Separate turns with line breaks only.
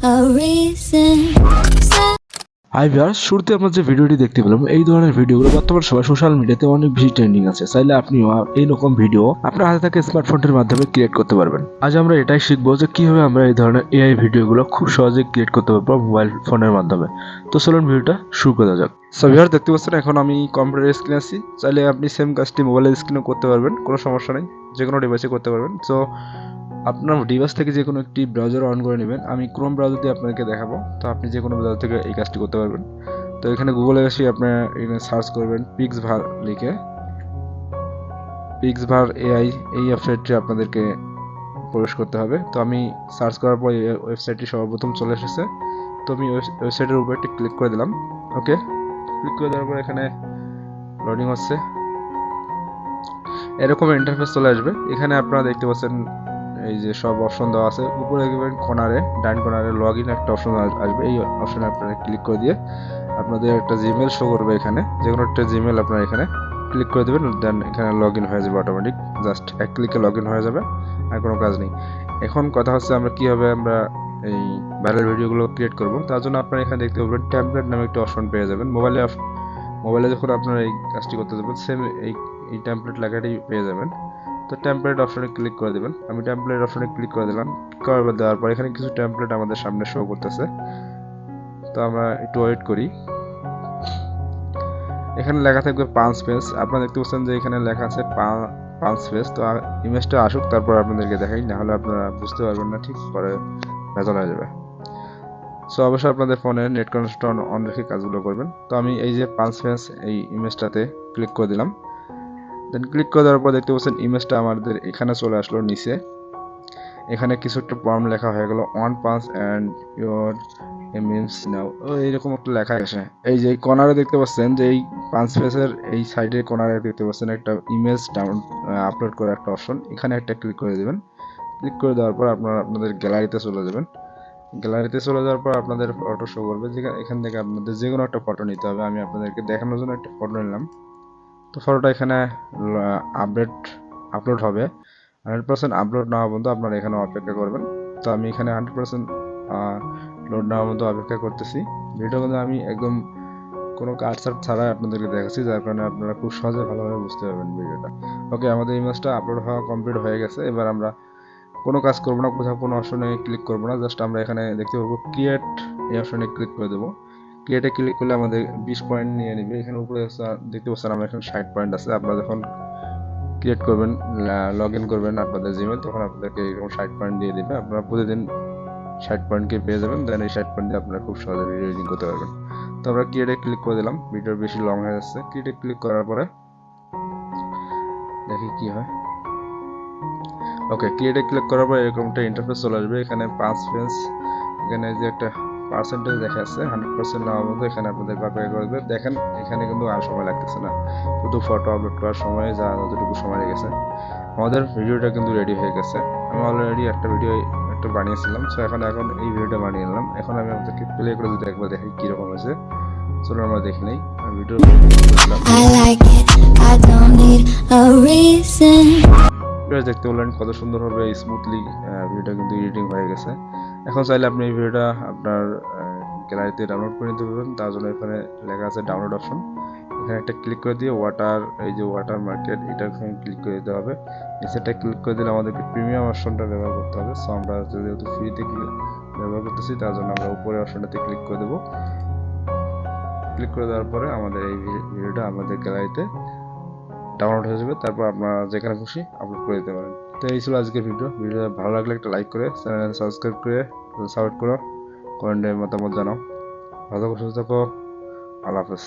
a reason.
Hi viewers শুরুতে আমরা যে ভিডিওটি দেখতে পেলাম এই ধরনের ভিডিওগুলো বর্তমান সময় সোশ্যাল মিডিয়াতে অনেক বেশি ট্রেন্ডিং আছে। চাইলে আপনিও এই রকম ভিডিও আপনার হাতে থাকা স্মার্টফোনের মাধ্যমে ক্রিয়েট করতে পারবেন। আজ আমরা এটাই শিখব যে কীভাবে আমরা এই ধরনের এআই ভিডিওগুলো খুব সহজে ক্রিয়েট করতে পারব মোবাইল ফোনের মাধ্যমে। তো চলুন ভিডিওটা শুরু করা যাক। সো ভিউয়ার দেখতে পাচ্ছেন এখন আমি কম্পিউটার স্ক্রিনে আছি। চাইলে আপনি সেম কাজটি মোবাইলের স্ক্রিনেও করতে পারবেন কোনো সমস্যা নেই যে কোনো ডিভাইসে করতে পারবেন। সো আপনার ডিভাইস থেকে যে কোনো একটি ব্রাউজার অন করে নেবেন। আমি ক্রোম ব্রাউজার দিয়ে আপনাকে দেখাবো। তো আপনি যে কোনো ব্রাউজার থেকে এই কাজটি করতে পারবেন। তো এখানে গুগলে এসে আপনার এখানে সার্চ করবেন পিক্স ভার লিখে। পিক্স ভার এআই এই ওয়েবসাইটটি আপনাদেরকে প্রবেশ করতে হবে। তো আমি সার্চ করার পর ওয়েবসাইটটি সর্বপ্রথম চলে এসেছে। তো আমি ওয়েবসাইটের উপর একটি ক্লিক করে দিলাম। ওকে ক্লিক করে দেওয়ার পর এখানে লোডিং হচ্ছে। এরকম ইন্টারফেস চলে আসবে। এখানে আপনারা দেখতে পাচ্ছেন এই যে সব অপশন দেওয়া আছে। উপরে দেখবেন কর্নারে ডান কর্নারে লগ ইন একটা অপশন আসবে। এই অপশনে আপনারা ক্লিক করে দিয়ে আপনাদের একটা জিমেল শো করবে এখানে। যে কোনো একটা জিমেল আপনারা এখানে ক্লিক করে দেবেন দেন এখানে লগ ইন হয়ে যাবে অটোমেটিক জাস্ট এক ক্লিকে লগ ইন হয়ে যাবে, আর কোনো কাজ নেই। এখন কথা হচ্ছে আমরা কীভাবে আমরা এই ভাইরাল ভিডিওগুলো ক্রিয়েট করব। তার জন্য আপনারা এখানে দেখতে পাবেন ট্যাবলেট নামে একটা অপশন পেয়ে যাবেন। মোবাইলে মোবাইলে যখন আপনারা এই কাজটি করতে যাবেন সেম এই এই ট্যাম্পলেট লেখাটি পেয়ে যাবেন। তো টেমপ্লেট অপশনে ক্লিক করে দেবেন। আমি টেমপ্লেট অপশনে ক্লিক করে দিলাম। করে দেওয়ার পর এখানে কিছু টেমপ্লেট আমাদের সামনে শো করতেছে। তো আমরা একটু ওয়েট করি। এখানে লেখা থাকবে পাঁচ পেজ আপনারা দেখতে পাচ্ছেন যে এখানে লেখা আছে পাঁচ পেজ তো ইমেজটা আসুক, তারপর আপনাদেরকে দেখাই। না হলে আপনারা বুঝতে পারবেন না, ঠিক পরে ভেতর হয়ে যাবে। সো অবশ্যই আপনাদের ফোনে নেট কানেকশন অন রেখে কাজগুলো করবেন। তো আমি এই যে পাঁচ পেজ এই ইমেজটাতে ক্লিক করে দিলাম। দেন ক্লিক করে দেওয়ার পর দেখতে পাচ্ছেন ইমেজটা আমাদের এখানে চলে আসলো নিচে। এখানে কিছু একটা ফর্ম লেখা হয়ে গেল ওয়ান পাঁচ অ্যান্ড ইউর মিমস নাও ও এইরকম একটা লেখা আসে এই যে কর্নারে দেখতে পাচ্ছেন যে এই পাঁচ পেজের এই সাইডের কর্নারে দেখতে পাচ্ছেন একটা ইমেজ ডাউন আপলোড করার একটা অপশন এখানে একটা ক্লিক করে দেবেন। ক্লিক করে দেওয়ার পর আপনারা আপনাদের গ্যালারিতে চলে যাবেন। গ্যালারিতে চলে যাওয়ার পর আপনাদের ফটো শো করবে। যেখানে, এখান থেকে আপনাদের যে কোনো একটা ফটো নিতে হবে। আমি আপনাদেরকে দেখানোর জন্য একটা ফটো নিলাম। তো ফটোটা এখানে আপডেট আপলোড হবে। হান্ড্রেড পার্সেন্ট আপলোড না হওয়া পর্যন্ত আপনারা এখানে অপেক্ষা করবেন। তো আমি এখানে হান্ড্রেড পার্সেন্ট লোড নেওয়ার মতো অপেক্ষা করতেছি। ভিডিও কিন্তু আমি একদম কোনো কাটসাট ছাড়াই আপনাদেরকে দেখাচ্ছি, যার কারণে আপনারা খুব সহজে ভালোভাবে বুঝতে পারবেন ভিডিওটা ওকে আমাদের ইমেজটা আপলোড হওয়া কমপ্লিট হয়ে গেছে। এবার আমরা কোনো কাজ করব না, কোথাও কোনো অপশনে ক্লিক করব না। জাস্ট আমরা এখানে দেখতে পাবো ক্রিয়েট এই অপশনে ক্লিক করে দেবো। ক্রিয়েটে ক্লিক করলে আমাদের বিশ পয়েন্ট নিয়ে নেবে। এখানে উপরে দেখতে পাচ্ছেন আমরা এখানে ষাট পয়েন্ট আছে। আপনারা যখন ক্রিয়েট করবেন লগ ইন করবেন আপনাদের জিমেল তখন আপনাদেরকে এরকম ষাট পয়েন্ট দিয়ে দেবে। আপনারা প্রতিদিন ষাট পয়েন্টকে পেয়ে যাবেন। দেন এই ষাট পয়েন্ট দিয়ে আপনারা খুব সহজে এডিটিং করতে পারবেন। তো আমরা ক্রিয়েটে ক্লিক করে দিলাম। ভিডিও বেশি লং হয়ে যাচ্ছে। ক্রিয়েটে ক্লিক করার পরে দেখি কি হয়। ওকে ক্রিয়েটে ক্লিক করার পর এরকম একটা ইন্টারফেস চলে আসবে। এখানে পাঁচ পেজ এখানে যে একটা পার্সেন্টেজ দেখা যাচ্ছে হান্ড্রেড পার্সেন্ট নেওয়ার মতো এখানে আপনাদের অপেক্ষা করবে। দেখেন, এখানে কিন্তু আর সময় লাগতেছে না। শুধু ফটো আপলোড করার সময়, যা যতটুকু সময় লেগেছে। আমাদের ভিডিওটা কিন্তু রেডি হয়ে গেছে। আমি অলরেডি একটা ভিডিও একটা বানিয়েছিলাম সো এখন এখন এই ভিডিওটা বানিয়ে নিলাম। এখন আমি আপনাদেরকে প্লে করে যদি একবার দেখি কীরকম হয়েছে চলো আমরা দেখে নেই। ভিডিও ভিডিও দেখতে বললেন কত সুন্দরভাবে স্মুথলি ভিডিওটা কিন্তু এডিটিং হয়ে গেছে। এখন চাইলে আপনি এই ভিডিওটা আপনার গ্যালারিতে ডাউনলোড করে নিতে পারবেন। তার জন্য এখানে লেখা আছে ডাউনলোড অপশন এখানে একটা ক্লিক করে দিয়ে ওয়াটার এই যে ওয়াটার মার্কেট এটা এখানে ক্লিক করে দিতে হবে। নিচেটা ক্লিক করে দিলে আমাদেরকে প্রিমিয়াম অপশনটা ব্যবহার করতে হবে। সো আমরা যেহেতু ফ্রিতে ব্যবহার করতেছি, তার জন্য আমরা উপরে অপশনটাতে ক্লিক করে দেবো। ক্লিক করে দেওয়ার পরে আমাদের এই ভিডিওটা আমাদের গ্যালারিতে ডাউনলোড হয়ে যাবে, তারপর আপনারা যেখানে খুশি আপলোড করে দিতে পারেন। তো এই ছিল আজকের ভিডিও ভিডিও ভালো লাগলে একটা লাইক করে চ্যানেল সাবস্ক্রাইব করে, সাপোর্ট করো কমেন্টে মতামত জানাও। ভালো থাকো, সুস্থ থাকো। আল্লাহ হাফেজ।